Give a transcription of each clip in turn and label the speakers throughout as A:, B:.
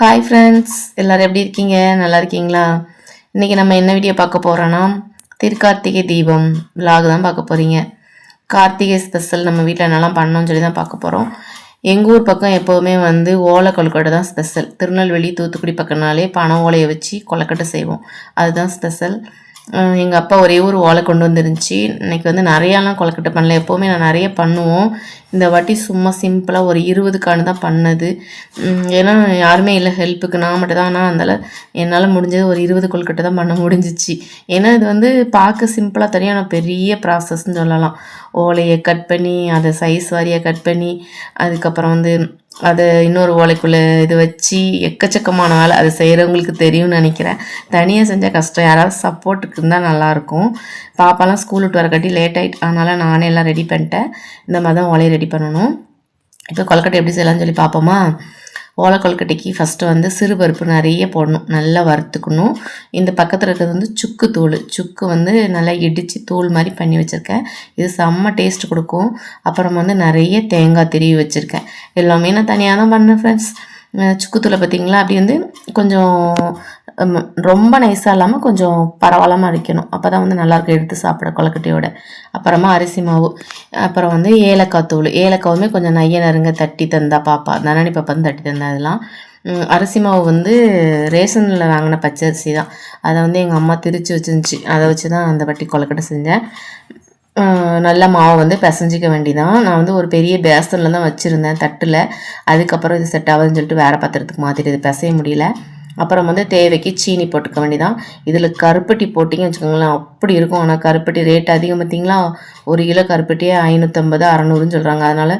A: hi friends எல்லோரும் எப்படி இருக்கீங்க நல்லா இருக்கீங்களா இன்றைக்கி நம்ம என்ன வீடியோ பார்க்க போகிறோன்னா திருக்கார்த்திகை தீபம் விலாக் தான் பார்க்க போகிறீங்க கார்த்திகை ஸ்பெஷல் நம்ம வீட்டில் என்னெல்லாம் பண்ணோம்னு சொல்லி தான் பார்க்க போகிறோம் எங்கள் ஊர் பக்கம் எப்போவுமே வந்து ஓலை கொழுக்கட்டை தான் ஸ்பெஷல் திருநெல்வேலி தூத்துக்குடி பக்கம்னாலே பனை ஓலையை வச்சு கொலக்கட்டை செய்வோம் அதுதான் ஸ்பெஷல் எங்கள் அப்பா ஒரே ஒரு ஓலை கொண்டு வந்துருந்துச்சு இன்றைக்கி வந்து நிறையாலாம் கொலக்கட்டை பண்ணல எப்போவுமே நான் நிறைய பண்ணுவோம் இந்த வாட்டி சும்மா சிம்பிளாக ஒரு இருபதுக்கான தான் பண்ணது ஏன்னா யாருமே இல்லை ஹெல்ப்புக்கு நான் மட்டும் தான் ஆனால் அதனால் என்னால் முடிஞ்சது ஒரு இருபது கொள்கட்டை தான் பண்ண முடிஞ்சிச்சு ஏன்னா இது வந்து பார்க்க சிம்பிளாக தெரியும் ஆனால் பெரிய ப்ராசஸ்ன்னு சொல்லலாம் ஓலையை கட் பண்ணி அதை சைஸ் வாரியாக கட் பண்ணி அதுக்கப்புறம் வந்து அதை இன்னொரு ஓலைக்குள்ளே இது வச்சு எக்கச்சக்கமான வேலை அதை செய்கிறவங்களுக்கு தெரியும்னு நினைக்கிறேன் தனியாக செஞ்சால் கஷ்டம் யாராவது சப்போர்ட்டுக்கு இருந்தால் நல்லாயிருக்கும் பாப்பாலாம் ஸ்கூல் விட்டு வரக்காட்டி லேட் ஆகிட்டு அதனால் நானே எல்லாம் ரெடி பண்ணிட்டேன் இந்த மாதிரி தான் ஓலையை ரெடி பண்ணணும் இப்போ கொழுக்கட்டை எப்படி செய்யலாம்னு சொல்லி பார்ப்போமா ஓலை கொழுக்கட்டைக்கு ஃபஸ்ட்டு வந்து சிறுபருப்பு நிறைய போடணும் நல்லா வறுத்துக்கணும் இந்த பக்கத்தில் இருக்கிறது வந்து சுக்கு தூள் சுக்கு வந்து நல்லா இடித்து தூள் மாதிரி பண்ணி வச்சுருக்கேன் இது செம்ம டேஸ்ட் கொடுக்கும் அப்புறம் வந்து நிறைய தேங்காய் திருவி வச்சுருக்கேன் எல்லாமே நான் தனியாக தான் பண்ணேன் ஃப்ரெண்ட்ஸ் சுக்குத்தூளை பார்த்திங்களா அப்படி வந்து கொஞ்சம் ரொம்ப நைஸாக இல்லாமல் கொஞ்சம் பரவலமாக அடிக்கணும் அப்போ தான் வந்து நல்லாயிருக்கும் எடுத்து சாப்பிட கொலக்கட்டையோட அப்புறமா அரிசி மாவு அப்புறம் வந்து ஏலக்காய் தூள் ஏலக்காவுமே கொஞ்சம் நைய நறுங்க தட்டி தந்தால் பாப்பா தனானி பாப்பா தட்டி தந்தா அதெல்லாம் அரிசி மாவு வந்து ரேஷனில் வாங்கின பச்சரிசி தான் அதை வந்து எங்கள் அம்மா திரிச்சு வச்சிருந்துச்சு அதை வச்சு தான் அந்த வட்டி கொலக்கட்டை செஞ்சேன் நல்லா மாவை வந்து பிசைஞ்சிக்க வேண்டிதான் நான் வந்து ஒரு பெரிய பேசனில் தான் வச்சுருந்தேன் தட்டில் அதுக்கப்புறம் இது செட் ஆகுதுன்னு சொல்லிட்டு வேறு பாத்திரத்துக்கு மாற்றிட்டு இது பிசைய முடியல அப்புறம் வந்து தேவைக்கு சீனி போட்டுக்க வேண்டியதான் இதில் கருப்பட்டி போட்டிங்கன்னு வச்சுக்கோங்களேன் அப்படி இருக்கும் ஆனால் கருப்பட்டி ரேட் அதிகம் பார்த்திங்களா ஒரு கிலோ கருப்பட்டியே ஐநூற்றம்பது அறநூறுன்னு சொல்கிறாங்க அதனால்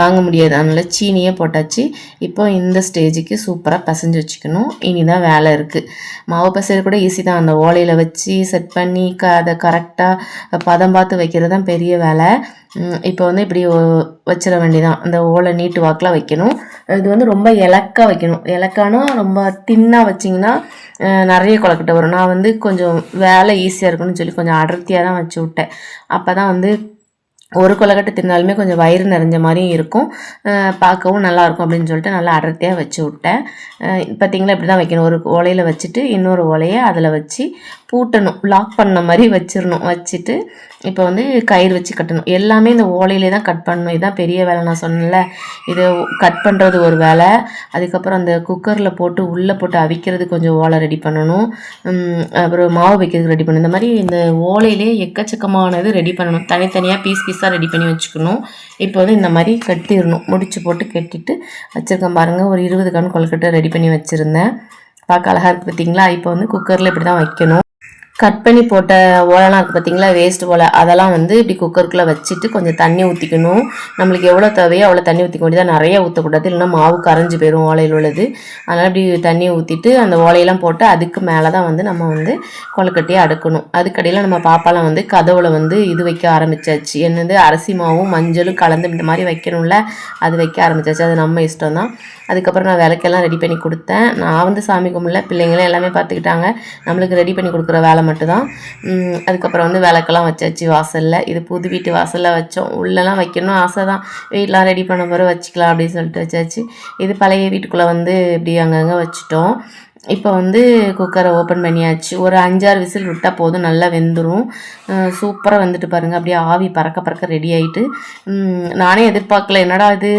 A: வாங்க முடியாது அதனால் சீனியே போட்டாச்சு இப்போ இந்த ஸ்டேஜுக்கு சூப்பராக பசைஞ்சு வச்சுக்கணும் இனி தான் வேலை இருக்குது மாவு பசையில் கூட ஈஸி தான் அந்த ஓலையில் வச்சு செட் பண்ணி க அதை கரெக்டாக பதம் பார்த்து வைக்கிறது தான் பெரிய வேலை இப்போ வந்து இப்படி வச்சிட வேண்டியதான் அந்த ஓலை நீட்டு வாக்கில் வைக்கணும் இது வந்து ரொம்ப இலக்காக வைக்கணும் இலக்கானா ரொம்ப தின்னாக அதிகமாக வச்சிங்கன்னா நிறைய கொலக்கட்டை வரும் நான் வந்து கொஞ்சம் வேலை ஈஸியாக இருக்குன்னு சொல்லி கொஞ்சம் அடர்த்தியாக தான் வச்சு விட்டேன் அப்போ தான் வந்து ஒரு கொலக்கட்டை தின்னாலுமே கொஞ்சம் வயிறு நிறைஞ்ச மாதிரியும் இருக்கும் பார்க்கவும் நல்லாயிருக்கும் அப்படின்னு சொல்லிட்டு நல்லா அடர்த்தியாக வச்சு விட்டேன் பார்த்திங்களா இப்படி தான் வைக்கணும் ஒரு ஓலையில் வச்சுட்டு இன்னொரு ஓலையை அதில் வச்சு பூட்டணும் லாக் பண்ண மாதிரி வச்சிடணும் வச்சுட்டு இப்போ வந்து கயிறு வச்சு கட்டணும் எல்லாமே இந்த ஓலையிலே தான் கட் பண்ணணும் இதுதான் பெரிய வேலை நான் சொன்னேன்ல இது கட் பண்ணுறது ஒரு வேலை அதுக்கப்புறம் அந்த குக்கரில் போட்டு உள்ளே போட்டு அவிக்கிறது கொஞ்சம் ஓலை ரெடி பண்ணணும் அப்புறம் மாவு வைக்கிறதுக்கு ரெடி பண்ணணும் இந்த மாதிரி இந்த ஓலையிலே எக்கச்சக்கமானது ரெடி பண்ணணும் தனித்தனியாக பீஸ் பீஸ் பீஸாக ரெடி பண்ணி வச்சுக்கணும் இப்போ வந்து இந்த மாதிரி கட்டிடணும் முடிச்சு போட்டு கட்டிட்டு வச்சுருக்கேன் பாருங்கள் ஒரு இருபது கன் கொழுக்கட்டை ரெடி பண்ணி வச்சுருந்தேன் பார்க்க அழகாக இருக்குது பார்த்தீங்களா இப்போ வந்து குக்கரில் இப்படி தான் வைக்கணும் கட் பண்ணி போட்ட ஓலைலாம் இருக்குது பார்த்தீங்களா வேஸ்ட் ஓலை அதெல்லாம் வந்து இப்படி குக்கருக்குள்ளே வச்சுட்டு கொஞ்சம் தண்ணி ஊற்றிக்கணும் நம்மளுக்கு எவ்வளோ தேவையோ அவ்வளோ தண்ணி ஊற்றிக்க வேண்டியதாக நிறையா ஊற்றக்கூடாது இல்லைன்னா மாவு கரைஞ்சி போயிடும் ஓலையில் உள்ளது அதனால் இப்படி தண்ணி ஊற்றிட்டு அந்த ஓலையெல்லாம் போட்டு அதுக்கு மேலே தான் வந்து நம்ம வந்து கொலக்கட்டையை அடுக்கணும் அதுக்கடையில் நம்ம பாப்பாலாம் வந்து கதவுல வந்து இது வைக்க ஆரம்பிச்சாச்சு என்னது அரிசி மாவும் மஞ்சளும் கலந்து இந்த மாதிரி வைக்கணும்ல அது வைக்க ஆரம்பிச்சாச்சு அது நம்ம இஷ்டம் தான் அதுக்கப்புறம் நான் விளக்கெல்லாம் ரெடி பண்ணி கொடுத்தேன் நான் வந்து சாமி கும்பிடல பிள்ளைங்களும் எல்லாமே பார்த்துக்கிட்டாங்க நம்மளுக்கு ரெடி பண்ணி கொடுக்குற வேலை மேலே மட்டும்தான் அதுக்கப்புறம் வந்து விளக்கெல்லாம் வச்சாச்சு வாசலில் இது புது வீட்டு வாசலில் வச்சோம் உள்ளெல்லாம் வைக்கணும் ஆசை தான் வீட்டெலாம் ரெடி பண்ண போகிற வச்சுக்கலாம் அப்படின்னு சொல்லிட்டு வச்சாச்சு இது பழைய வீட்டுக்குள்ளே வந்து இப்படி அங்கங்கே வச்சுட்டோம் இப்போ வந்து குக்கரை ஓப்பன் பண்ணியாச்சு ஒரு அஞ்சாறு விசில் விட்டால் போதும் நல்லா வெந்துடும் சூப்பராக வந்துட்டு பாருங்கள் அப்படியே ஆவி பறக்க பறக்க ரெடி ஆகிட்டு நானே எதிர்பார்க்கல என்னடா இது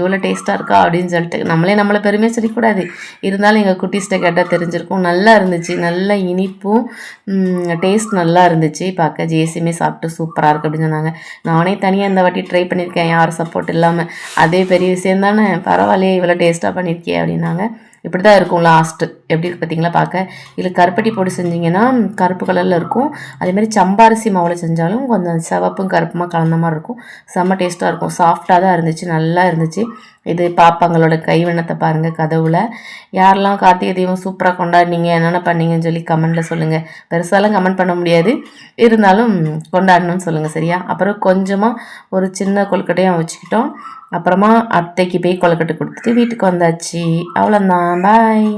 A: இவ்வளோ டேஸ்ட்டாக இருக்கா அப்படின்னு சொல்லிட்டு நம்மளே நம்மளை பெருமையை சொல்லிக்கூடாது இருந்தாலும் எங்கள் குட்டிஸ்ட்டை கேட்டால் தெரிஞ்சிருக்கும் நல்லா இருந்துச்சு நல்ல இனிப்பும் டேஸ்ட் நல்லா இருந்துச்சு பார்க்க ஜேசியுமே சாப்பிட்டு சூப்பராக இருக்குது அப்படின்னு சொன்னாங்க நானே தனியாக இந்த வாட்டி ட்ரை பண்ணியிருக்கேன் யார் சப்போர்ட் இல்லாமல் அதே பெரிய விஷயம் தானே பரவாயில்லையே இவ்வளோ டேஸ்ட்டாக பண்ணியிருக்கே அப்படின்னாங்க இப்படி தான் இருக்கும் லாஸ்ட்டு எப்படி இருக்குது பார்த்தீங்களா பார்க்க இதில் கருப்பட்டி போட்டு செஞ்சீங்கன்னா கருப்பு கலரில் இருக்கும் அதேமாதிரி சம்பாரிசி மாவில் செஞ்சாலும் கொஞ்சம் சிவப்பும் கருப்புமாக கலந்த மாதிரி இருக்கும் செம்ம டேஸ்ட்டாக இருக்கும் சாஃப்டாக தான் இருந்துச்சு நல்லா இருந்துச்சு இது பாப்பாங்களோட கைவண்ணத்தை பாருங்கள் கதவுல யாரெல்லாம் கார்த்திகை தீபம் சூப்பராக கொண்டாடினீங்க என்னென்ன பண்ணீங்கன்னு சொல்லி கமெண்டில் சொல்லுங்கள் பெருசாலாம் கமெண்ட் பண்ண முடியாது இருந்தாலும் கொண்டாடணும்னு சொல்லுங்கள் சரியா அப்புறம் கொஞ்சமாக ஒரு சின்ன கொழுக்கட்டையும் வச்சுக்கிட்டோம் அப்புறமா அத்தைக்கு போய் கொழுக்கட்டை கொடுத்துட்டு வீட்டுக்கு வந்தாச்சு அவ்வளோந்தான் பாய்